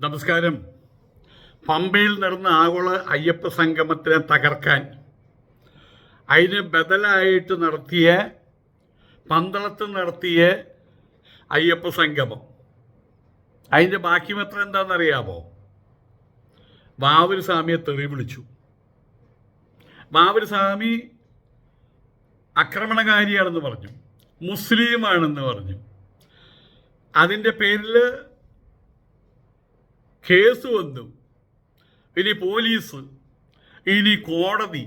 നമസ്കാരം. പമ്പയിൽ നടന്ന ആഗോള അയ്യപ്പ സംഗമത്തിനെ തകർക്കാൻ അതിന് ബദലായിട്ട് നടത്തിയ പന്തളത്ത് നടത്തിയ അയ്യപ്പ സംഗമം. അതിന്റെ ബാക്കി മാത്രം എന്താണെന്നറിയാമോ? വാവൂർ സ്വാമിയെ തെറി വിളിച്ചു. വാവൂർ ആക്രമണകാരിയാണെന്ന് പറഞ്ഞു. മുസ്ലിമാണെന്ന് പറഞ്ഞു. അതിന്റെ പേരിൽ കേസ് വന്നു. ഇനി പോലീസ് ഇനി കോടതി.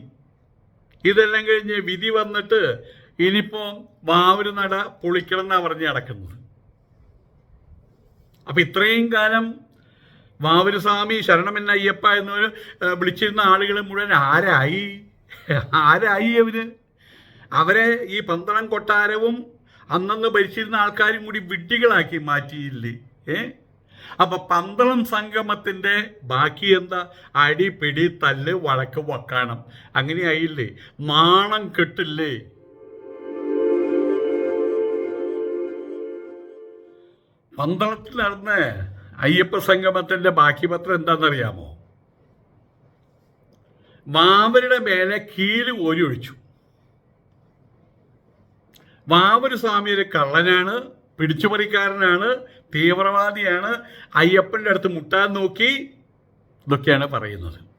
ഇതെല്ലാം കഴിഞ്ഞ് വിധി വന്നിട്ട് ഇനിയിപ്പോൾ വാവര് നട പൊളിക്കണം എന്നാണ് പറഞ്ഞ് നടക്കുന്നത്. അപ്പം ഇത്രയും കാലം വാവര് സ്വാമി ശരണമെന്ന അയ്യപ്പ എന്നൊരു വിളിച്ചിരുന്ന ആളുകൾ മുഴുവൻ ആരായി? ആരായി അവർ? അവരെ ഈ പന്തളം കൊട്ടാരവും അന്നന്ന് ഭരിച്ചിരുന്ന ആൾക്കാരും കൂടി വിഡ്ഢികളാക്കി മാറ്റിയില്ലേ? ഏ? അപ്പൊ പന്തളം സംഗമത്തിന്റെ ബാക്കി എന്താ? അടി പിടി തല്ല് വഴക്ക് വക്കാണം അങ്ങനെയായില്ലേ? നാണം കെട്ടില്ലേ? പന്തളത്തിൽ നടന്ന അയ്യപ്പ സംഗമത്തിന്റെ ബാക്കി പത്രം എന്താണെന്നറിയാമോ? വാവരുടെ മേലെ കീൽ ഓരി ഒഴിച്ചു വാവര് സ്വാമി ഒരു കള്ളനാണ് പിടിച്ചുപറിക്കാരനാണ് തീവ്രവാദിയാണ് അയ്യപ്പന്റെ അടുത്ത് മുട്ടാൻ നോക്കി ഇതൊക്കെയാണ് പറയുന്നത്.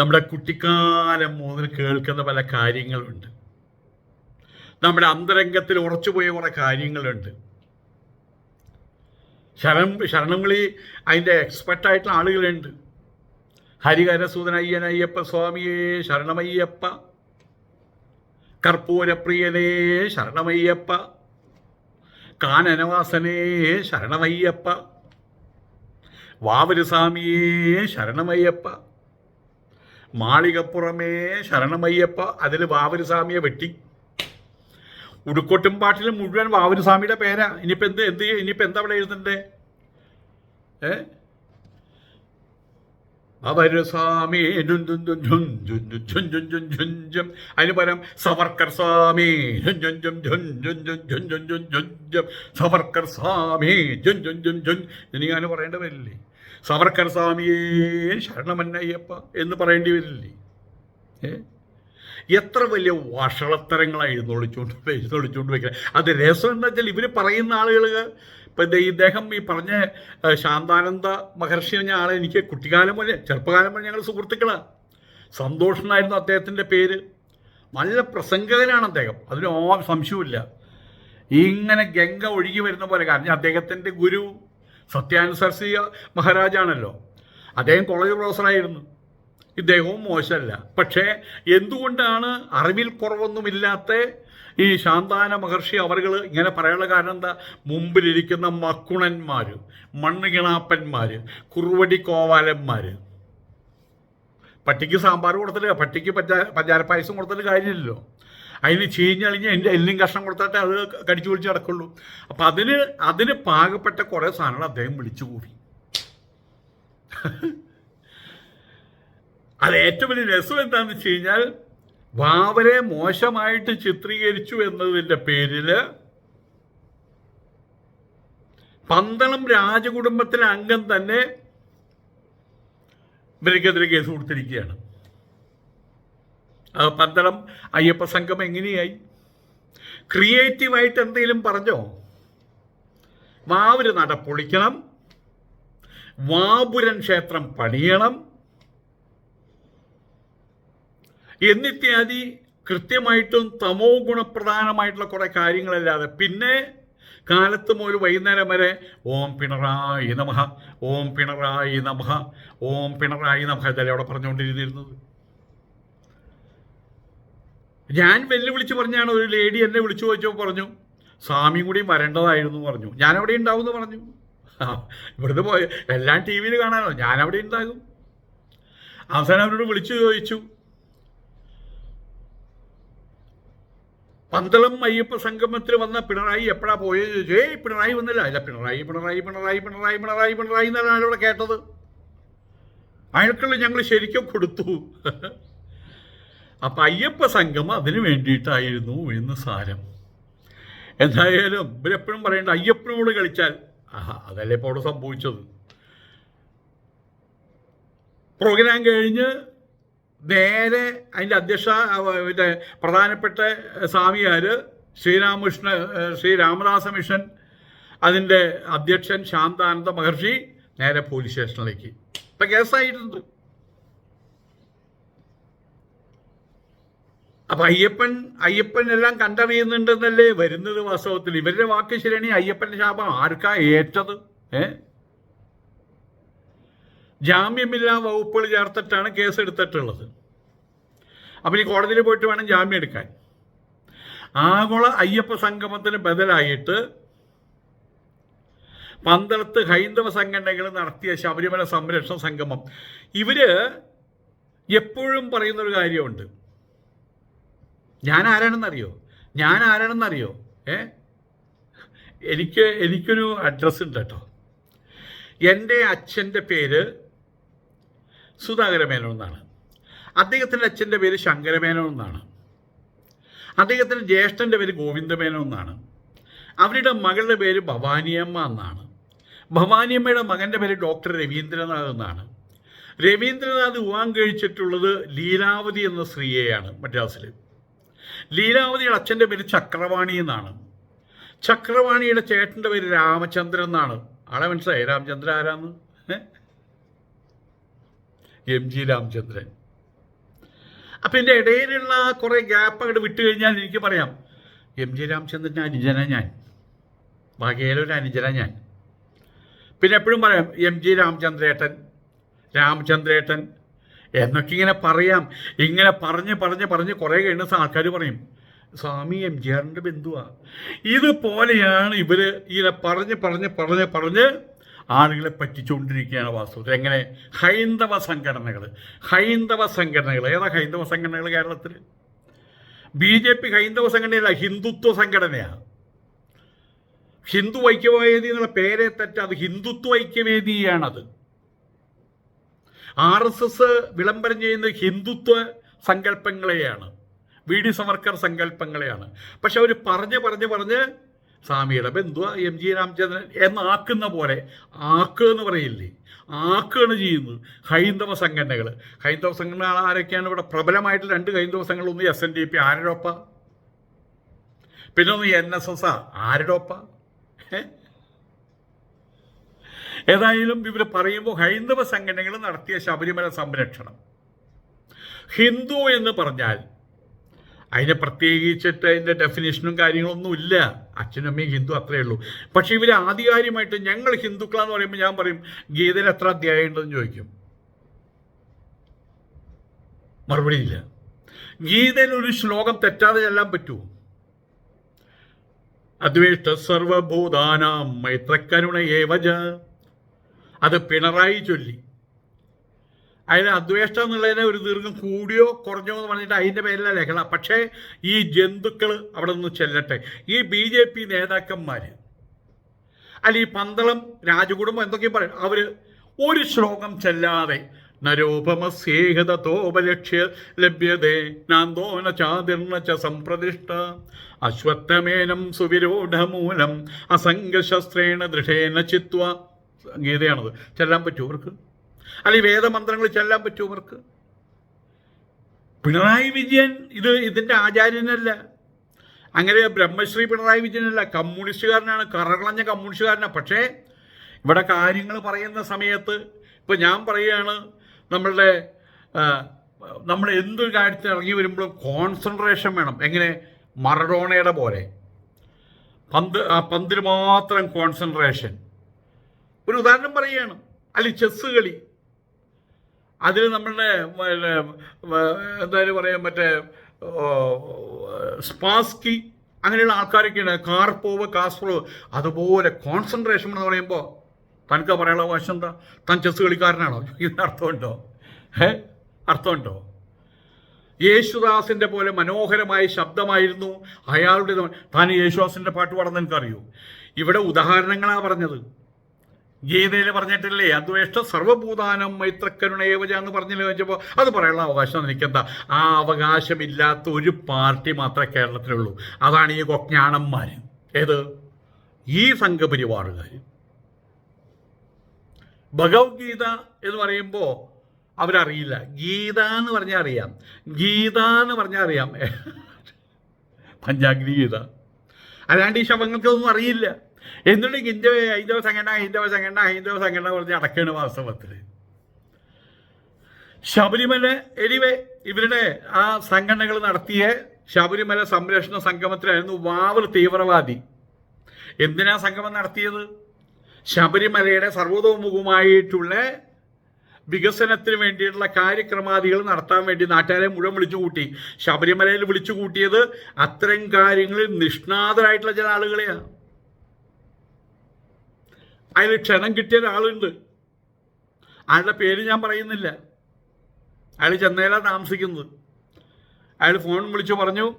നമ്മുടെ കുട്ടിക്കാലം മുതൽ കേൾക്കുന്ന പല കാര്യങ്ങളുണ്ട്. നമ്മുടെ അന്തരംഗത്തിൽ ഉറച്ചുപോയ കുറേ കാര്യങ്ങളുണ്ട്. ശരണം ശരണങ്ങളിൽ അതിന്റെ എക്സ്പെർട്ടായിട്ടുള്ള ആളുകളുണ്ട്. ഹരിഹരസൂദൻ അയ്യപ്പ സ്വാമിയേ ശരണമയ്യപ്പ. കർപ്പൂരപ്രിയനേ ശരണമയ്യപ്പ. കാനനവാസനേ ശരണമയ്യപ്പ. വാവരുസ്വാമിയേ ശരണമയ്യപ്പ. മാളികപ്പുറമേ ശരണമയ്യപ്പ. അതിൽ വാവരുസ്വാമിയെ വെട്ടി. ഉടുക്കോട്ടും പാട്ടിൽ മുഴുവൻ വാവരുസ്വാമിയുടെ പേരാ. ഇനിയിപ്പോൾ എന്ത് എന്ത്? ഇനിയിപ്പോൾ എന്താ അവിടെ എഴുതണ്ടേ? ഏ? അതിന് പരം സവർക്കർ സ്വാമി സവർക്കർ സ്വാമി ഇനി ഞാൻ പറയേണ്ട സവർക്കർ സ്വാമിയേ ശരണമന്നയ്യപ്പ എന്ന് പറയേണ്ടി വരില്ലേ എത്ര വലിയ വഷളത്തരങ്ങളാണ് എഴുന്നൊളിച്ചുകൊണ്ട് എഴുന്നൊളിച്ചുകൊണ്ട് വെക്കുന്നത് അത് രസം എന്താ വെച്ചാൽ ഇവർ പറയുന്ന ആളുകൾ ഇപ്പം ഇദ്ദേഹം ഈ പറഞ്ഞ ശാന്താനന്ദ മഹർഷി എന്ന ആളെ എനിക്ക് കുട്ടിക്കാലം മുതലേ ചെറുപ്പകാലം മുതലേ ഞങ്ങൾ സുഹൃത്തുക്കളാണ് സന്തോഷനായിരുന്നു അദ്ദേഹത്തിന്റെ പേര്. നല്ല പ്രസംഗകനാണ് അദ്ദേഹം. അതിന് ഓ സംശയമില്ല ഇങ്ങനെ ഗംഗ ഒഴുകി വരുന്ന പോലെ കാരണം അദ്ദേഹത്തിന്റെ ഗുരു സത്യാനുസരസി മഹാരാജാണല്ലോ. അദ്ദേഹം കോളേജ് പ്രൊഫസറായിരുന്നു. ഇദ്ദേഹവും മോശമല്ല. പക്ഷേ എന്തുകൊണ്ടാണ് അറിവിൽ കുറവൊന്നുമില്ലാത്ത ഈ ശാന്താന മഹർഷി അവർകൾ ഇങ്ങനെ പറയാനുള്ള കാരണം എന്താ? മുമ്പിലിരിക്കുന്ന മക്കുണന്മാർ മണ്ണുകിണാപ്പന്മാർ കുറുവടി കോവാലന്മാർ പട്ടിക്ക് സാമ്പാർ കൊടുത്തിട്ട് പട്ടിക്ക് പഞ്ചാ പഞ്ചാരപ്പായസം കൊടുത്തിട്ട് കാര്യമില്ലല്ലോ. അതിന് ചീഞ്ഞളിഞ്ഞ് എന്റെ എല്ലും കഷ്ണം കൊടുത്തിട്ട് അത് കടിച്ചു പിടിച്ച് കിടക്കുള്ളൂ അപ്പം അതിന് അതിന് പാകപ്പെട്ട കുറേ സാധനങ്ങൾ അദ്ദേഹം വിളിച്ചു കൂടി. അത് ഏറ്റവും വലിയ രസം എന്താണെന്ന് വെച്ച് കഴിഞ്ഞാൽ വാവരെ മോശമായിട്ട് ചിത്രീകരിച്ചു എന്നതിന്റെ പേരിൽ പന്തളം രാജകുടുംബത്തിലെ അംഗം തന്നെ ഇവർക്കെതിരെ കേസ് കൊടുത്തിരിക്കുകയാണ്. പന്തളം അയ്യപ്പ സംഘം എങ്ങനെയായി? ക്രിയേറ്റീവായിട്ട് എന്തെങ്കിലും പറഞ്ഞോ? വാവര് നട പൊളിക്കണം. വാപുരൻ ക്ഷേത്രം പണിയണം. എന്നിത്യാദി കൃത്യമായിട്ടും തമോ ഗുണപ്രധാനമായിട്ടുള്ള കുറേ കാര്യങ്ങളല്ലാതെ പിന്നെ കാലത്ത് മുതൽ വൈകുന്നേരം വരെ ഓം പിണറായി നമഃ ഓം പിണറായി നമഃ ഓം പിണറായി നമഃ ഇതല്ലേ അവിടെ പറഞ്ഞുകൊണ്ടിരുന്നിരുന്നത്? ഞാൻ വെല്ലുവിളിച്ച് പറഞ്ഞാണ് ഒരു ലേഡി എന്നെ വിളിച്ചു ചോദിച്ചപ്പോൾ പറഞ്ഞു സ്വാമിയും കൂടി വരേണ്ടതായിരുന്നു പറഞ്ഞു. ഞാൻ അവിടെ ഉണ്ടാവും പറഞ്ഞു ഇവിടുന്ന് പോയ എല്ലാം ടി വിയിൽ കാണാനോ? ഞാൻ അവിടെ ഉണ്ടാകും. അവസാനം അവരോട് വിളിച്ചു ചോദിച്ചു പന്തളം അയ്യപ്പ സംഗമത്തിൽ വന്ന പിണറായി എപ്പോഴാ പോയത്? ഏയ് പിണറായി വന്നില്ല. അല്ല പിണറായി പിണറായി പിണറായി പിണറായി പിണറായി പിണറായി എന്നാണ് ആരോടെ കേട്ടത്? അയാൾക്കുള്ള ഞങ്ങൾ ശരിക്കും കൊടുത്തു. അപ്പം അയ്യപ്പ സംഗമം അതിനു വേണ്ടിയിട്ടായിരുന്നു എന്ന് സാരം. എന്തായാലും ഇവരെപ്പോഴും പറയേണ്ട അയ്യപ്പനോട് കളിച്ചാൽ. ആഹാ അതല്ലേ ഇപ്പോൾ അവിടെ സംഭവിച്ചത്. പ്രോഗ്രാം കഴിഞ്ഞ് നേരെ അതിന്റെ അധ്യക്ഷ പിന്നെ പ്രധാനപ്പെട്ട സ്വാമിയാർ ശ്രീരാമകൃഷ്ണ ശ്രീരാമദാസ ശ്രീ രാമദാസ മിഷൻ അതിന്റെ അധ്യക്ഷൻ ശാന്താനന്ദ മഹർഷി നേരെ പോലീസ് സ്റ്റേഷനിലേക്ക്. ഇപ്പം കേസായിട്ടുണ്ട്. അപ്പൊ അയ്യപ്പൻ അയ്യപ്പൻ എല്ലാം കണ്ടറിയുന്നുണ്ടെന്നല്ലേ വരുന്നത് വാസ്തവത്തിൽ? ഇവരുടെ വാക്ക് ശരിയാണ് അയ്യപ്പന്റെ ശാപം. ആർക്കാ ഏറ്റത്? ഏ? ജാമ്യമില്ലാ വകുപ്പുകൾ ചേർത്തിട്ടാണ് കേസ് എടുത്തിട്ടുള്ളത് അപ്പം ഈ കോടതിയിൽ പോയിട്ട് വേണം ജാമ്യം എടുക്കാൻ ആഗോള അയ്യപ്പ സംഗമത്തിന് ബദലായിട്ട് പന്തളത്ത് ഹൈന്ദവ സംഘടനകൾ നടത്തിയ ശബരിമല സംരക്ഷണ സംഗമം. ഇവർ എപ്പോഴും പറയുന്നൊരു കാര്യമുണ്ട്. ഞാൻ ആരാണെന്നറിയോ? ഞാൻ ആരാണെന്നറിയോ? ഏ? എനിക്ക് എനിക്കൊരു അഡ്രസ്സ് ഉണ്ട് കേട്ടോ. എന്റെ അച്ഛന്റെ പേര് സുധാകരമേനോൻ എന്നാണ് അദ്ദേഹത്തിന്റെ അച്ഛന്റെ പേര് ശങ്കരമേനോൻ എന്നാണ് അദ്ദേഹത്തിന്റെ ജ്യേഷ്ഠന്റെ പേര് ഗോവിന്ദമേനോൻ എന്നാണ് അവരുടെ മകളുടെ പേര് ഭവാനിയമ്മ എന്നാണ്. ഭവാനിയമ്മയുടെ മകന്റെ പേര് ഡോക്ടർ രവീന്ദ്രനാഥ് എന്നാണ്. രവീന്ദ്രനാഥ് വിവാഹം കഴിച്ചിട്ടുള്ളത് ലീലാവതി എന്ന സ്ത്രീയെയാണ് മദ്രാസിൽ ലീലാവതിയുടെ അച്ഛന്റെ പേര് ചക്രവാണി എന്നാണ്. ചക്രവാണിയുടെ ചേട്ടന്റെ പേര് രാമചന്ദ്രൻ എന്നാണ്. ആളെ മനസ്സിലായി? രാമചന്ദ്രൻ ആരാന്ന്? M G Ramachandran. അപ്പം എന്റെ ഇടയിലുള്ള കുറേ ഗ്യാപ്പ് അങ്ങോട്ട് വിട്ടു കഴിഞ്ഞാൽ എനിക്ക് പറയാം. എം ജി രാമചന്ദ്രന്റെ അനുജന ഞാൻ. വകയിലൊരു അനുജന ഞാൻ. പിന്നെ എപ്പോഴും പറയാം എം ജി രാമചന്ദ്രേട്ടൻ രാമചന്ദ്രേട്ടൻ എന്നൊക്കെ ഇങ്ങനെ പറയാം. ഇങ്ങനെ പറഞ്ഞ് പറഞ്ഞ് പറഞ്ഞ് കുറേ കഴിയുന്ന ആൾക്കാർ പറയും സ്വാമി എം ജി ആറിന്റെ ബന്ധുവാ. ഇതുപോലെയാണ് ഇവർ ഇങ്ങനെ പറഞ്ഞ് പറഞ്ഞ് പറഞ്ഞ് പറഞ്ഞ് ആളുകളെ പറ്റിച്ചുകൊണ്ടിരിക്കുകയാണ് വാസ്തവത്തിൽ. എങ്ങനെ? ഹൈന്ദവ സംഘടനകൾ. ഹൈന്ദവ സംഘടനകൾ. ഏതാ ഹൈന്ദവ സംഘടനകൾ കേരളത്തിൽ? ബി ജെ പി ഹൈന്ദവ സംഘടനയല്ല ഹിന്ദുത്വ സംഘടനയാണ് ഹിന്ദു ഐക്യവേദി എന്നുള്ള പേരെ തെറ്റ. അത് ഹിന്ദുത്വ ഐക്യവേദിയാണത്. ആർ എസ് എസ് വിളംബരം ചെയ്യുന്ന ഹിന്ദുത്വ സങ്കല്പങ്ങളെയാണ്. വി ഡി സവർക്കർ സങ്കല്പങ്ങളെയാണ്. പക്ഷെ അവർ പറഞ്ഞ് പറഞ്ഞ് പറഞ്ഞ് സ്വാമിയുടെ ബന്ധുവ എം ജി രാമചന്ദ്രൻ എന്നാക്കുന്ന പോലെ ആക്കുക എന്ന് പറയില്ലേ? ആക്കുകയാണ് ചെയ്യുന്നത്. ഹൈന്ദവ സംഘടനകൾ ഹൈന്ദവ സംഘടനകൾ ആരൊക്കെയാണ്? ഇവിടെ പ്രബലമായിട്ട് രണ്ട് ഹൈന്ദവ സംഘടന ഒന്ന് എസ് എൻ ഡി പി ആരുടെയൊപ്പ പിന്നെ ഒന്ന് എൻ എസ് എസ് ആ ആരുടെയൊപ്പ ഏ? ഏതായാലും ഇവർ പറയുമ്പോൾ ഹൈന്ദവ സംഘടനകൾ നടത്തിയ ശബരിമല സംരക്ഷണം. ഹിന്ദു എന്ന് പറഞ്ഞാൽ അതിന് പ്രത്യേകിച്ചിട്ട് അതിന്റെ ഡെഫിനേഷനും കാര്യങ്ങളൊന്നും ഇല്ല. അച്ഛനും അമ്മയും ഹിന്ദു അത്രയേ ഉള്ളൂ. പക്ഷേ ഇവർ ആധികാരികമായിട്ട് ഞങ്ങൾ ഹിന്ദുക്കളാന്ന് പറയുമ്പോൾ ഞാൻ പറയും ഗീതയിൽ എത്ര അധ്യായം ഉണ്ടെന്ന് ചോദിക്കും. മറുപടി ഇല്ല. ഗീതയിൽ ഒരു ശ്ലോകം തെറ്റാതെ ചെല്ലാൻ പറ്റുമോ? അദ്വേഷ്ട സർവഭൂതാനാം മൈത്രക്കരുണ ഏവജ അത് പിണറായി ചൊല്ലി. അതിന് അദ്വേഷ്ടം എന്നുള്ളതിനെ ഒരു ദീർഘം കൂടിയോ കുറഞ്ഞോ എന്ന് പറഞ്ഞിട്ട് അതിന്റെ പേരിലാണ് ലേഖന. പക്ഷേ ഈ ജന്തുക്കൾ അവിടെ നിന്ന് ചെല്ലട്ടെ. ഈ ബി ജെ പി നേതാക്കന്മാർ അല്ല ഈ പന്തളം രാജകുടുംബം എന്തൊക്കെയും പറയും. അവർ ഒരു ശ്ലോകം ചെല്ലാതെ നരോപമസ്യേഹത തോപലക്ഷ്യ ലഭ്യതേ നാന്തോന ചാതിർണ ച സംപ്രതിഷ്ഠ അശ്വത്ഥമേനം സുവിരോഢമൂലം അസംഗശസ്ത്രേണ ദൃഢേന ചിത്വ ഗീതയാണത്. ചെല്ലാൻ പറ്റുമോ അവർക്ക്? അല്ലെ വേദമന്ത്രങ്ങൾ ചെല്ലാൻ പറ്റുമോ അവർക്ക് പിണറായി വിജയൻ ഇത് ഇതിന്റെ ആചാര്യനല്ല. അങ്ങനെ ബ്രഹ്മശ്രീ പിണറായി വിജയനല്ല. കമ്മ്യൂണിസ്റ്റുകാരനാണ് കറകളഞ്ഞ കമ്മ്യൂണിസ്റ്റുകാരനാണ് പക്ഷേ ഇവിടെ കാര്യങ്ങൾ പറയുന്ന സമയത്ത് ഇപ്പം ഞാൻ പറയുകയാണ് നമ്മളുടെ നമ്മൾ എന്തൊരു കാര്യത്തിന് ഇറങ്ങി വരുമ്പോഴും കോൺസെൻട്രേഷൻ വേണം. എങ്ങനെ? മറഡോണയുടെ പോലെ. പന്ത് ആ പന്തിന് മാത്രം കോൺസെൻട്രേഷൻ ഒരു ഉദാഹരണം പറയുകയാണ്. അല്ലെങ്കിൽ ചെസ്സ് കളി. അതിൽ നമ്മളുടെ എന്തായാലും പറയാം മറ്റേ സ്പാസ്കി അങ്ങനെയുള്ള ആൾക്കാരൊക്കെയാണ് കാർപ്പോവ് കാസ്പ്രോവ് അതുപോലെ കോൺസെൻട്രേഷൻ എന്ന് പറയുമ്പോൾ തനിക്ക് പറയാനുള്ള വശം എന്താ? താൻ ചെസ് കളിക്കാരനാണോ? ഇതിന് അർത്ഥമുണ്ടോ? ഏ അർത്ഥമുണ്ടോ? യേശുദാസിന്റെ പോലെ മനോഹരമായ ശബ്ദമായിരുന്നു അയാളുടെ താൻ യേശുദാസിന്റെ പാട്ട് പാടുന്ന എനിക്കറിയൂ. ഇവിടെ ഉദാഹരണങ്ങളാണ് പറഞ്ഞത്. ഗീതയിൽ പറഞ്ഞിട്ടില്ലേ അദ്വേഷ്ട സർവഭൂതാനം മൈത്രക്കരുണേവജ എന്ന് പറഞ്ഞില്ലേ വെച്ചപ്പോൾ അത് പറയാനുള്ള അവകാശം എനിക്കെന്താ? ആ അവകാശമില്ലാത്ത ഒരു പാർട്ടി മാത്രമേ കേരളത്തിലുള്ളൂ. അതാണ് ഈ കൊജ്ഞാനന്മാർ ഏത്? ഈ സംഘപരിവാറുകാർ. ഭഗവത്ഗീത എന്ന് പറയുമ്പോൾ അവരറിയില്ല. ഗീത എന്ന് പറഞ്ഞാൽ അറിയാം. ഗീത എന്ന് പറഞ്ഞാൽ അറിയാം. പഞ്ചാഗ്നി ഗീത. അല്ലാണ്ട് ഈ ശവങ്ങൾക്കൊന്നും അറിയില്ല. എന്നിട്ട് ഹിന്ദു ഹൈന്ദവ സംഘടന ഹൈന്ദവ സംഘടന ഹൈന്ദവ സംഘടന പറഞ്ഞ് അടക്കാണ് വാസ്തവത്തിൽ. ശബരിമല എനിവേ ഇവരുടെ ആ സംഘടനകൾ നടത്തിയ ശബരിമല സംരക്ഷണ സംഗമത്തിലായിരുന്നു വാവർ തീവ്രവാദി. എന്തിനാ സംഗമം നടത്തിയത്? ശബരിമലയുടെ സർവതോമുഖമായിട്ടുള്ള വികസനത്തിന് വേണ്ടിയിട്ടുള്ള കാര്യക്രമാദികൾ നടത്താൻ വേണ്ടി നാട്ടുകാരെ മുഴുവൻ വിളിച്ചു കൂട്ടി. ശബരിമലയിൽ വിളിച്ചു കൂട്ടിയത് അത്തരം കാര്യങ്ങളിൽ നിഷ്ണാതരായിട്ടുള്ള ചില ആളുകളെയാണ് അതിൽ ക്ഷണം കിട്ടിയ ഒരാളുണ്ട്. അയാളുടെ പേര് ഞാൻ പറയുന്നില്ല. അയാൾ ചെന്നൈയിലാണ് താമസിക്കുന്നത്. അയാൾ ഫോൺ വിളിച്ച് പറഞ്ഞു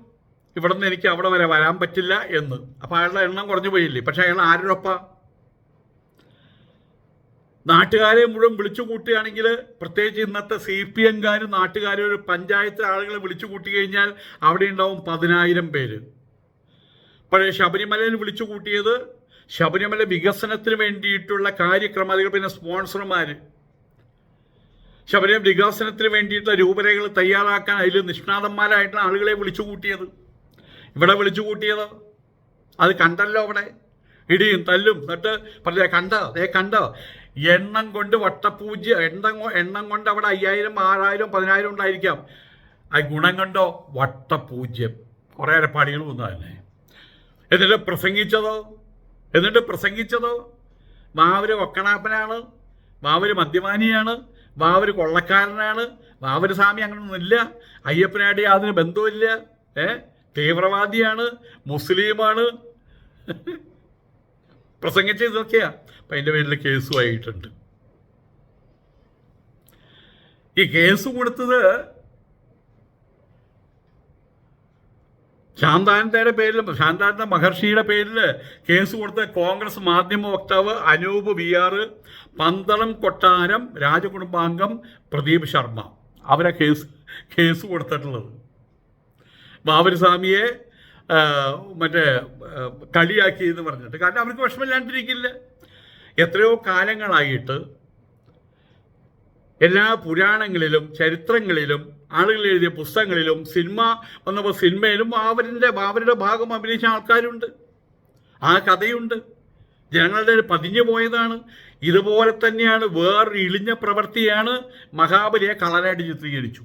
ഇവിടെ നിന്ന് എനിക്ക് അവിടെ വരെ വരാൻ പറ്റില്ല എന്ന്. അപ്പോൾ അയാളുടെ എണ്ണം കുറഞ്ഞു പോയില്ലേ? പക്ഷെ അയാൾ ആരോടൊപ്പ? നാട്ടുകാരെ മുഴുവൻ വിളിച്ചു കൂട്ടുകയാണെങ്കിൽ പ്രത്യേകിച്ച് ഇന്നത്തെ സി പി എംകാർ നാട്ടുകാർ ഒരു പഞ്ചായത്ത് ആളുകളെ വിളിച്ചു കൂട്ടി കഴിഞ്ഞാൽ അവിടെ ഉണ്ടാവും പതിനായിരം പേര്. പഴയ ശബരിമലയിൽ വിളിച്ചു കൂട്ടിയത് ശബരിമല വികസനത്തിന് വേണ്ടിയിട്ടുള്ള കാര്യക്രമതികൾ പിന്നെ സ്പോൺസർമാർ ശബരിമല വികസനത്തിന് വേണ്ടിയിട്ടുള്ള രൂപരേഖകൾ തയ്യാറാക്കാൻ അതിൽ നിഷ്ണാതന്മാരായിട്ടുള്ള ആളുകളെ വിളിച്ചു കൂട്ടിയത്. ഇവിടെ വിളിച്ചു കൂട്ടിയത്. അത് കണ്ടല്ലോ അവിടെ. ഇടിയും തല്ലും എന്നിട്ട് പറഞ്ഞ കണ്ടോ ഏ കണ്ടോ. എണ്ണം കൊണ്ട് വട്ടപ്പൂജ്യ എണ്ണം എണ്ണം കൊണ്ട് അവിടെ അയ്യായിരം ആറായിരം പതിനായിരം ഉണ്ടായിരിക്കാം. ആ ഗുണം കണ്ടോ? വട്ടപൂജ്യം. കുറേ അരപ്പാടികൾ വന്നതന്നെ എന്നിട്ട് പ്രസംഗിച്ചതോ? എന്നിട്ട് പ്രസംഗിച്ചതോ? മാവര് ഒക്കണാപ്പനാണ് മാവര് മദ്യപാനിയാണ് മാവര് കൊള്ളക്കാരനാണ് മാവര് സ്വാമി അങ്ങനൊന്നുമില്ല അയ്യപ്പനായിട്ട് യാതൊരു ബന്ധവുമില്ല ഏ? തീവ്രവാദിയാണ് മുസ്ലിമാണ്. പ്രസംഗിച്ച ഇതൊക്കെയാ. അപ്പം അതിന്റെ പേരിൽ കേസുമായിട്ടുണ്ട് ഈ കേസ് കൊടുത്തത് ശാന്താനന്തയുടെ പേരിൽ ശാന്താനന്ദ മഹർഷിയുടെ പേരിൽ കേസ് കൊടുത്ത കോൺഗ്രസ് മാധ്യമ വക്താവ് അനൂപ് വി ആർ പന്തളം കൊട്ടാരം രാജകുടുംബാംഗം പ്രദീപ് ശർമ്മ. അവരെ കേസ് കേസ് കൊടുത്തിട്ടുള്ളത്. ബാബരിസ്വാമിയെ മറ്റേ കളിയാക്കി എന്ന് പറഞ്ഞിട്ട്. കാരണം അവർക്ക് വിഷമമില്ലാണ്ടിരിക്കില്ല എത്രയോ കാലങ്ങളായിട്ട് എല്ലാ പുരാണങ്ങളിലും ചരിത്രങ്ങളിലും ആളുകൾ എഴുതിയ പുസ്തകങ്ങളിലും സിനിമ വന്നപ്പോൾ സിനിമയിലും അവരിന്റെ അവരുടെ ഭാഗം അഭിനയിച്ച ആൾക്കാരുണ്ട്. ആ കഥയുണ്ട്. ജനങ്ങളുടെ പതിഞ്ഞു പോയതാണ്. ഇതുപോലെ തന്നെയാണ് വേറൊരു ഇളിഞ്ഞ പ്രവൃത്തിയാണ് മഹാബലിയെ കളനായിട്ട് ചിത്രീകരിച്ചു.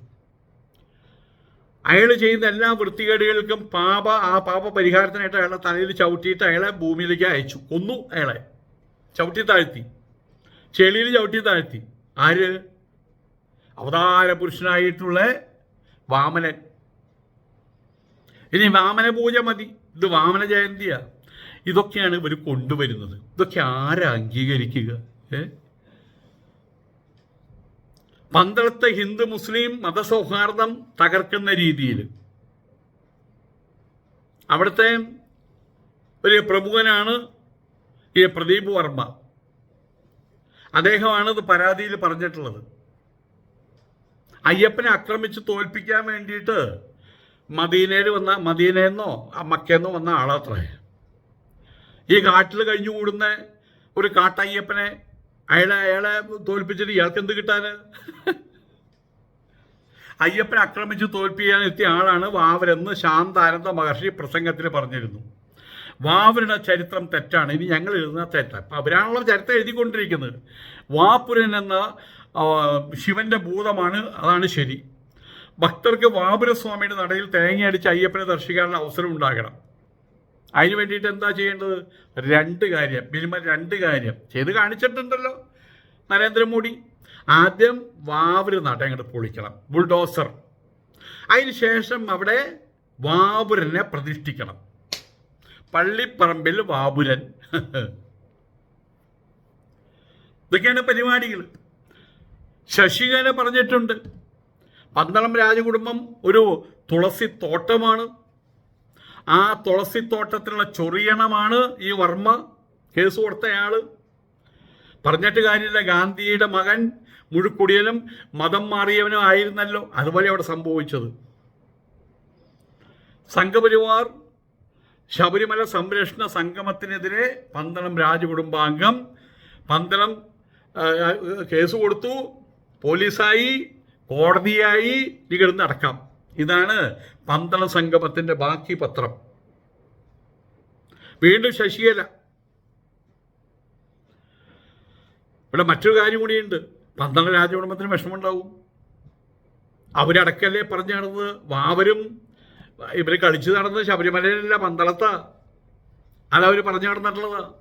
അയാൾ ചെയ്യുന്ന എല്ലാ വൃത്തികേടുകൾക്കും പാപ ആ പാപ പരിഹാരത്തിനായിട്ട് അയാളെ തലയിൽ ചവിട്ടിയിട്ട് അയാളെ ഭൂമിയിലേക്ക് അയച്ചു. കൊന്നു അയാളെ. ചവിട്ടി താഴ്ത്തി. ചെളിയിൽ ചവിട്ടി താഴ്ത്തി. ആര്? അവതാര പുരുഷനായിട്ടുള്ള വാമനൻ. ഇനി വാമന പൂജ മതി. ഇത് വാമന ജയന്തിയാ. ഇതൊക്കെയാണ് ഇവർ കൊണ്ടുവരുന്നത്. ഇതൊക്കെ ആരാ അംഗീകരിക്കുക? പന്തളത്തെ ഹിന്ദു മുസ്ലിം മതസൗഹാർദ്ദം തകർക്കുന്ന രീതിയിൽ അവിടുത്തെ ഒരു പ്രമുഖനാണ് ഈ പ്രദീപ് വർമ്മ. അദ്ദേഹമാണ് ഇത് പരാതിയിൽ പറഞ്ഞിട്ടുള്ളത്. അയ്യപ്പനെ ആക്രമിച്ച് തോൽപ്പിക്കാൻ വേണ്ടിയിട്ട് മദീനയിൽ വന്ന മദീനയെന്നോ മക്കയെന്നോ വന്ന ആളത്രേ ഈ കാട്ടിൽ കഴിഞ്ഞുകൂടുന്ന ഒരു കാട്ടയ്യപ്പനെ അയാളെ അയാളെ തോൽപ്പിച്ചിട്ട് ഇയാൾക്ക് എന്ത് കിട്ടാന്? അയ്യപ്പനെ ആക്രമിച്ച് തോൽപ്പിക്കാൻ എത്തിയ ആളാണ് വാവരെന്ന് ശാന്താനന്ദ മഹർഷി പ്രസംഗത്തിൽ പറഞ്ഞിരുന്നു. വാവരുടെ ചരിത്രം തെറ്റാണ്. ഇനി ഞങ്ങൾ എഴുതുന്ന തെറ്റാണ് അപ്പം അവരാണല്ലോ ചരിത്രം എഴുതിക്കൊണ്ടിരിക്കുന്നത്. വാപുരൻ എന്ന ശിവന്റെ ഭൂതമാണ് അതാണ് ശരി. ഭക്തർക്ക് വാപുരസ്വാമിയുടെ നടയിൽ തേങ്ങയടിച്ച് അയ്യപ്പനെ ദർശിക്കാനുള്ള അവസരം ഉണ്ടാകണം. അതിന് വേണ്ടിയിട്ട് എന്താ ചെയ്യേണ്ടത്? രണ്ട് കാര്യം മിനിമം രണ്ട് കാര്യം. ചെയ്ത് കാണിച്ചിട്ടുണ്ടല്ലോ നരേന്ദ്രമോദി. ആദ്യം വാവര് നട അങ്ങോട്ട് പൊളിക്കണം ബുൾഡോസർ. അതിന് ശേഷം അവിടെ വാപുരനെ പ്രതിഷ്ഠിക്കണം. പള്ളിപ്പറമ്പിൽ വാപുരൻ ഇതൊക്കെയാണ് പരിപാടികൾ ശശികല പറഞ്ഞിട്ടുണ്ട്. പന്തളം രാജകുടുംബം ഒരു തുളസി തോട്ടമാണ്. ആ തുളസി തോട്ടത്തിനുള്ള ചൊറിയണമാണ് ഈ വർമ്മ. കേസ് കൊടുത്തയാൾ. പറഞ്ഞിട്ട് കാര്യമില്ല. ഗാന്ധിയുടെ മകൻ മുഴുക്കുടിയനും മതം മാറിയവനും ആയിരുന്നല്ലോ. അതുപോലെ അവിടെ സംഭവിച്ചത്. സംഘപരിവാർ ശബരിമല സംരക്ഷണ സംഗമത്തിനെതിരെ പന്തളം രാജകുടുംബാംഗം പന്തളം കേസ് കൊടുത്തു. പോലീസായി കോടതിയായി നീ കിടന്ന് അടക്കാം. ഇതാണ് പന്തള സംഗമത്തിന്റെ ബാക്കി പത്രം. വീണ്ടും ശശികല. ഇവിടെ മറ്റൊരു കാര്യം കൂടിയുണ്ട്. പന്തള രാജകുടുംബത്തിന് വിഷമമുണ്ടാവും. അവരടക്കല്ലേ പറഞ്ഞു നടന്നത്? വാവരും ഇവർ കളിച്ചു നടന്നത് ശബരിമലയിലല്ല പന്തളത്താ. അതവർ പറഞ്ഞു നടന്നിട്ടുള്ളതാ.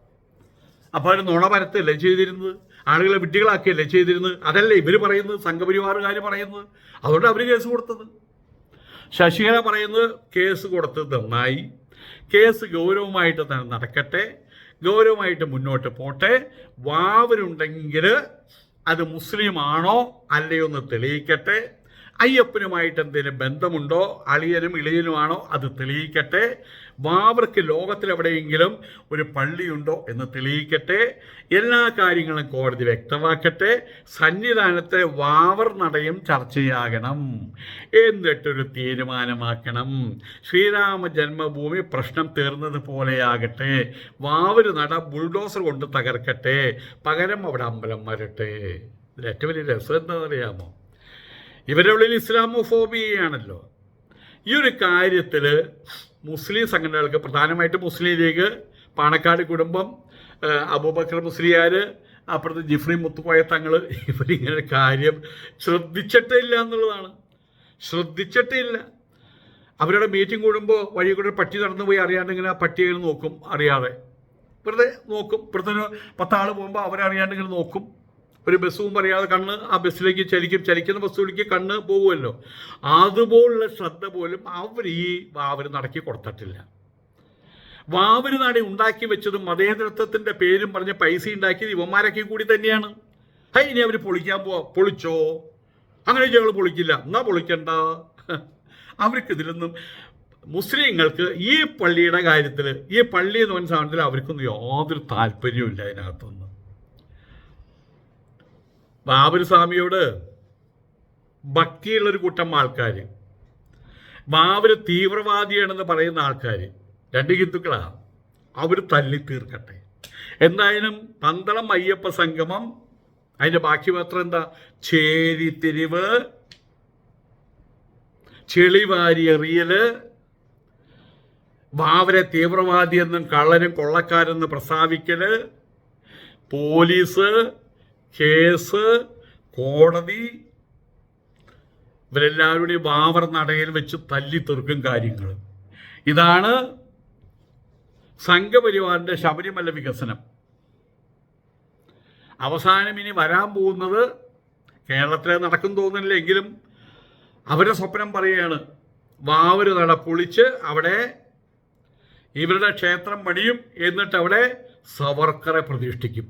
അപ്പോൾ അവർ നുണ പരത്തല്ലേ ചെയ്തിരുന്നത്? ആളുകളെ വിഡ്ഢികളാക്കിയല്ലേ ചെയ്തിരുന്നത്? അതല്ലേ ഇവർ പറയുന്നത്? സംഘപരിവാറുകാർ പറയുന്നത്? അതുകൊണ്ട് അവർ കേസ് കൊടുത്തത്. ശശികല പറയുന്നത് കേസ് കൊടുത്തത് നന്നായി. കേസ് ഗൗരവമായിട്ട് തന്നെ നടക്കട്ടെ. ഗൗരവമായിട്ട് മുന്നോട്ട് പോട്ടെ. വാവരുണ്ടെങ്കിൽ അത് മുസ്ലിമാണോ അല്ലയോ എന്ന് തെളിയിക്കട്ടെ. അയ്യപ്പനുമായിട്ട് എന്തെങ്കിലും ബന്ധമുണ്ടോ? അളിയനും ഇളിയനുമാണോ? അത് തെളിയിക്കട്ടെ. വാവർക്ക് ലോകത്തിലെവിടെയെങ്കിലും ഒരു പള്ളിയുണ്ടോ എന്ന് തെളിയിക്കട്ടെ എല്ലാ കാര്യങ്ങളും കോടതി വ്യക്തമാക്കട്ടെ സന്നിധാനത്തെ വാവർ നടയും ചർച്ചയാകണം എന്നിട്ടൊരു തീരുമാനമാക്കണം. ശ്രീരാമ ജന്മഭൂമി പ്രശ്നം തീർന്നത് പോലെയാകട്ടെ വാവര് നട ബുൾഡോസർ കൊണ്ട് തകർക്കട്ടെ പകരം അവിടെ അമ്പലം വരട്ടെ. ഏറ്റവും വലിയ രസം എന്താണെന്നറിയാമോ? ഇവരുടെ ഉള്ളിൽ ഇസ്ലാമോഫോബിയയാണല്ലോ. ഈ ഒരു കാര്യത്തിൽ മുസ്ലിം സംഘടനകൾക്ക് പ്രധാനമായിട്ടും മുസ്ലിം ലീഗ് പാണക്കാട് കുടുംബം അബൂബക്കർ മുസ്ലിയാർ അപ്പുറത്ത് ജിഫ്രി മുത്തുപോയ തങ്ങൾ ഇവരിങ്ങനെ കാര്യം ശ്രദ്ധിച്ചിട്ടില്ല എന്നുള്ളതാണ്. ശ്രദ്ധിച്ചിട്ടില്ല. അവരുടെ മീറ്റിംഗ് കൂടുമ്പോൾ വഴി കൂടെ പട്ടി നടന്നു പോയി അറിയാണ്ട് ഇങ്ങനെ ആ പട്ടിയെ നോക്കും അറിയാതെ. വെറുതെ നോക്കും. ഒരു പത്താൾ പോകുമ്പോൾ അവരറിയാണ്ട് ഇങ്ങനെ നോക്കും. ഒരു ബസ്സും പറയാതെ കണ്ണ് ആ ബസ്സിലേക്ക് ചലിക്കും ചലിക്കുന്ന ബസ്സുകളിലേക്ക് കണ്ണ് പോകുമല്ലോ. അതുപോലുള്ള ശ്രദ്ധ പോലും അവർ ഈ വാവര് നടക്കി കൊടുത്തിട്ടില്ല. വാവര് നാടി ഉണ്ടാക്കി വെച്ചത് മതേതൃത്വത്തിന്റെ പേരും പറഞ്ഞ് പൈസ ഉണ്ടാക്കിയത് ഇവന്മാരൊക്കെ കൂടി തന്നെയാണ്. ഹൈ ഇനി അവർ പൊളിക്കാൻ പോവാ. പൊളിച്ചോ? അങ്ങനെ ഞങ്ങൾ പൊളിക്കില്ല. എന്നാ പൊളിക്കണ്ട? അവർക്ക് ഇതിലൊന്നും മുസ്ലിങ്ങൾക്ക് ഈ പള്ളിയുടെ കാര്യത്തിൽ ഈ പള്ളി എന്ന് പറഞ്ഞ സാധനത്തിൽ അവർക്കൊന്നും യാതൊരു താല്പര്യവും ഇല്ല അതിനകത്തൊന്നും. ബാബർ സ്വാമിയോട് ഭക്തിയുള്ളൊരു കൂട്ടം ആൾക്കാർ ബാബുൽ തീവ്രവാദിയാണെന്ന് പറയുന്ന ആൾക്കാർ രണ്ട് ഹിന്ദുക്കളാണ് അവർ തല്ലി തീർക്കട്ടെ എന്തായാലും പന്തളം അയ്യപ്പ സംഗമം അതിന്റെ ബാക്കി പത്രം എന്താ? ചേരിത്തിരിവ് ചെളിവാരി എറിയൽ വാവരെ തീവ്രവാദിയെന്നും കള്ളനും കൊള്ളക്കാരെന്ന് പ്രസ്താവിക്കൽ പോലീസ് കേസ് കോടതി ഇവരെല്ലാവരുടെയും ഈ വാവർ നടയിൽ വെച്ച് തല്ലി തീർക്കും കാര്യങ്ങൾ ഇതാണ് സംഘപരിവാറിന്റെ ശബരിമല വികസനം. അവസാനം ഇനി വരാൻ പോകുന്നത് കേരളത്തിലെ നടക്കും തോന്നുന്നില്ല എങ്കിലും അവരുടെ സ്വപ്നം പറയുകയാണ്. വാവര് നട പൊളിച്ച് അവിടെ ഇവരുടെ ക്ഷേത്രം പണിയും എന്നിട്ട് അവിടെ സവർക്കറെ പ്രതിഷ്ഠിക്കും.